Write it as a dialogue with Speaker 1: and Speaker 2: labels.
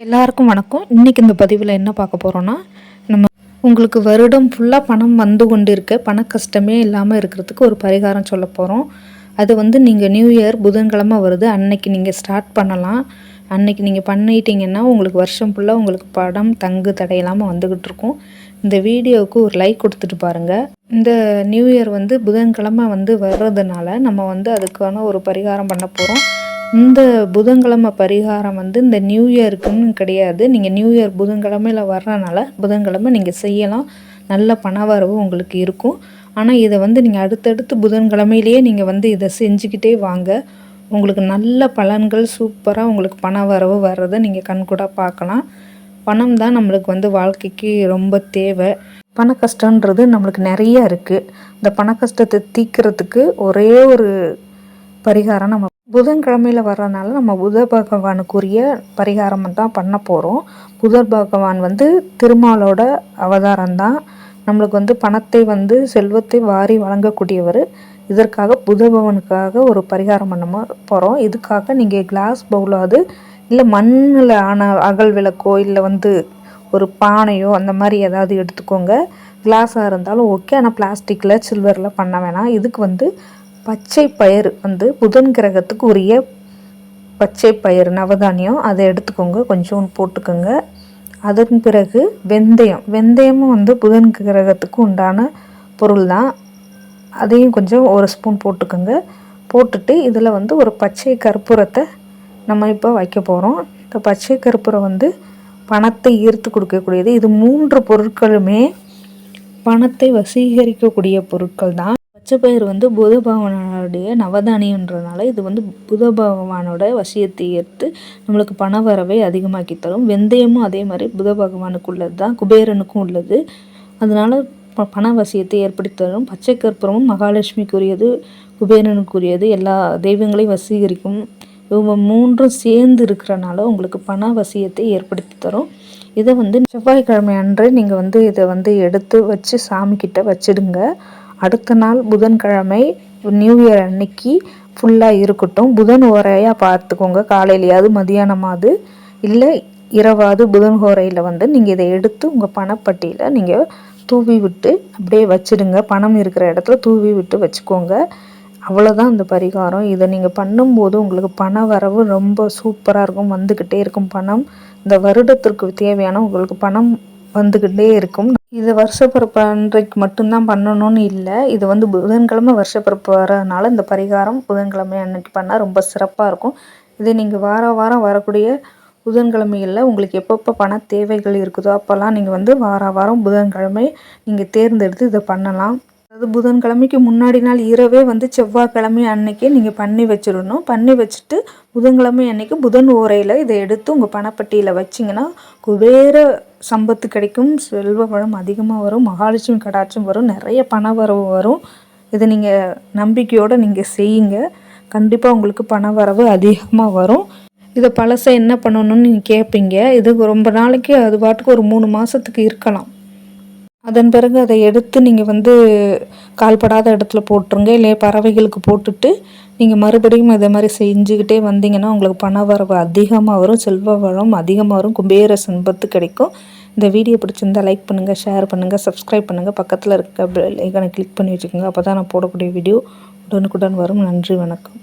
Speaker 1: எல்லாருக்கும் வணக்கம். இன்றைக்கி இந்த பதிவில் என்ன பார்க்க போகிறோன்னா நம்ம உங்களுக்கு வருடம் ஃபுல்லாக பணம் வந்து கொண்டு இருக்க பண கஷ்டமே இல்லாமல் இருக்கிறதுக்கு ஒரு பரிகாரம் சொல்ல போகிறோம் அது வந்து நீங்கள் நியூ இயர் புதன்கிழமை வருது. அன்னைக்கு நீங்கள் ஸ்டார்ட் பண்ணலாம். அன்னைக்கு நீங்கள் பண்ணிட்டீங்கன்னா உங்களுக்கு வருஷம் ஃபுல்லாக உங்களுக்கு படம் தங்கு தடையில்லாமல் வந்துக்கிட்டு இருக்கும். இந்த வீடியோவுக்கு ஒரு லைக் கொடுத்துட்டு பாருங்கள் இந்த நியூ இயர் வந்து புதன்கிழமை வந்து வர்றதுனால நம்ம வந்து அதுக்கான ஒரு பரிகாரம் பண்ண போகிறோம் இந்த புதன்கிழமை பரிகாரம் வந்து இந்த நியூ இயருக்குன்னு கிடையாது. நீங்கள் நியூ இயர் புதன்கிழமையில் வர்றனால புதன்கிழமை நீங்கள் செய்யலாம். நல்ல பணவரவு உங்களுக்கு இருக்கும். ஆனால் இதை வந்து நீங்கள் அடுத்தடுத்து புதன்கிழமையிலேயே நீங்கள் வந்து இதை செஞ்சுக்கிட்டே வாங்க. உங்களுக்கு நல்ல பலன்கள் சூப்பராக உங்களுக்கு பண வரவு வர்றதை நீங்கள் கண்கூட பார்க்கலாம். பணம் தான் நம்மளுக்கு வந்து வாழ்க்கைக்கு ரொம்ப தேவை. பண கஷ்டன்றது நம்மளுக்கு நிறைய இருக்குது இந்த பண கஷ்டத்தை தீக்கிறதுக்கு ஒரே ஒரு பரிகாரம் நம்ம புதன்கிழமையில் வர்றதுனால நம்ம புத பகவானுக்குரிய பரிகாரம் தான் பண்ண போகிறோம் புதர் பகவான் வந்து திருமாலோட அவதாரம் தான். நம்மளுக்கு வந்து பணத்தை வந்து செல்வத்தை வாரி வழங்கக்கூடியவர். இதற்காக புதபவனுக்காக ஒரு பரிகாரம் பண்ண போகிறோம் இதுக்காக நீங்கள் கிளாஸ் பவுலாவது இல்லை மண்ணில் ஆன அகல் விளக்கோ இல்லை வந்து ஒரு பானையோ அந்த மாதிரி ஏதாவது எடுத்துக்கோங்க. கிளாஸாக இருந்தாலும் ஓகே ஆனால் பிளாஸ்டிக்கில் சில்வரில் பண்ண வேணாம். இதுக்கு வந்து பச்சை பயிர் வந்து புதன் கிரகத்துக்கு உரிய பச்சை பயிர் நவதானியம் அதை எடுத்துக்கோங்க. கொஞ்சம் போட்டுக்கோங்க. அதன் பிறகு வெந்தயம். வெந்தயமும் வந்து புதன் கிரகத்துக்கு உண்டான பொருள் தான். அதையும் கொஞ்சம் ஒரு ஸ்பூன் போட்டுக்கோங்க. போட்டுட்டு இதில் வந்து ஒரு பச்சை கற்பூரத்தை நம்ம இப்போ வைக்க போகிறோம். இந்த பச்சை கற்பூரம் வந்து பணத்தை ஈர்த்து கொடுக்கக்கூடியது. இது மூன்று பொருட்களுமே பணத்தை வசீகரிக்கக்கூடிய பொருட்கள் தான். பச்சைப்பயிறு வந்து புத பகவானுடைய நவதானியன்றனால இது வந்து புத பகவானோட வசியத்தை ஏற்று நம்மளுக்கு பண வரவை அதிகமாக்கி தரும். வெந்தயமும் அதே மாதிரி புத பகவானுக்கு உள்ளது தான் குபேரனுக்கும் உள்ளது. அதனால் பண வசியத்தை ஏற்படுத்தி தரும். பச்சை கற்பூரமும் மகாலட்சுமிக்குரியது குபேரனுக்குரியது. எல்லா தெய்வங்களையும் வசீகரிக்கும். இவங்க மூன்றும் சேர்ந்து இருக்கிறனால உங்களுக்கு பண வசியத்தை ஏற்படுத்தி தரும். இதை வந்து செவ்வாய்க்கிழமை அன்று நீங்கள் வந்து இதை வந்து எடுத்து வச்சு சாமிக்கிட்ட வச்சிடுங்க. அடுத்த நாள் புதன்கிழமை நியூ இயர் அன்னைக்கு ஃபுல்லாக இருக்கட்டும். புதன் ஓரையாக பார்த்துக்கோங்க. காலையிலையாவது மதியானமாவது இல்லை இரவாவது புதன் ஓரையில் வந்து நீங்கள் இதை எடுத்து உங்கள் பணப்பட்டியில் நீங்கள் தூவி விட்டு அப்படியே வச்சுடுங்க. பணம் இருக்கிற இடத்துல தூவி விட்டு வச்சுக்கோங்க. அவ்வளோதான் அந்த பரிகாரம். இதை நீங்கள் பண்ணும்போது உங்களுக்கு பண வரவு ரொம்ப சூப்பராக இருக்கும். வந்துக்கிட்டே இருக்கும் பணம். இந்த வருடத்திற்கு தேவையான உங்களுக்கு பணம் வந்துக்கிட்டே இருக்கும். இது வருஷப்பிறப்பு அன்றைக்கு மட்டும்தான் பண்ணணும்னு இல்லை. இது வந்து புதன்கிழமை வருஷப்பிறப்பு வரதுனால இந்த பரிகாரம் புதன்கிழமை அன்னைக்கு பண்ணால் ரொம்ப சிறப்பாக இருக்கும். இதே நீங்கள் வார வாரம் வரக்கூடிய புதன்கிழமைகளில் உங்களுக்கு எப்பப்போ பண தேவைகள் இருக்குதோ அப்போல்லாம் நீங்கள் வந்து வார வாரம் புதன்கிழமை நீங்கள் தேர்ந்தெடுத்து இதை பண்ணலாம். அது புதன்கிழமைக்கு முன்னாடி நாள் இரவே வந்து செவ்வாய்க்கிழமை அன்னைக்கு நீங்கள் பண்ணி வச்சிடணும். பண்ணி வச்சுட்டு புதன்கிழமை அன்னைக்கு புதன் ஓரையில் இதை எடுத்து உங்கள் பணப்பட்டியில் வச்சிங்கன்னா குபேர சம்பத்து கிடைக்கும் செல்வ வளம் அதிகமாக வரும் மகாலட்சுமி கடாட்சம் வரும் நிறைய பண வரவு வரும். இதை நீங்கள் நம்பிக்கையோடு நீங்கள் செய்யுங்க. கண்டிப்பாக உங்களுக்கு பண வரவு அதிகமாக வரும். இதை பழசை என்ன பண்ணணும்னு நீங்கள் கேட்பீங்க இது ரொம்ப நாளைக்கு அது பாட்டுக்கு ஒரு மூணு மாதத்துக்கு இருக்கலாம். அதன் பிறகு அதை எடுத்து நீங்கள் வந்து கால்படாத இடத்துல போட்டுருங்க. இல்லை பறவைகளுக்கு போட்டுட்டு நீங்கள் மறுபடியும் இதே மாதிரி செஞ்சுக்கிட்டே வந்தீங்கன்னா உங்களுக்கு பண வரவு அதிகமாக வரும் செல்வ வளம் அதிகமாக வரும் குபேர சம்பத்து கிடைக்கும். இந்த வீடியோ பிடிச்சிருந்தால் லைக் பண்ணுங்கள் ஷேர் பண்ணுங்கள் சப்ஸ்கிரைப் பண்ணுங்கள் பக்கத்தில் இருக்க ஐக்கனை கிளிக் பண்ணி வச்சுக்கோங்க. அப்போ தான் நான் போடக்கூடிய வீடியோ உடனுக்குடன் வரும். நன்றி வணக்கம்.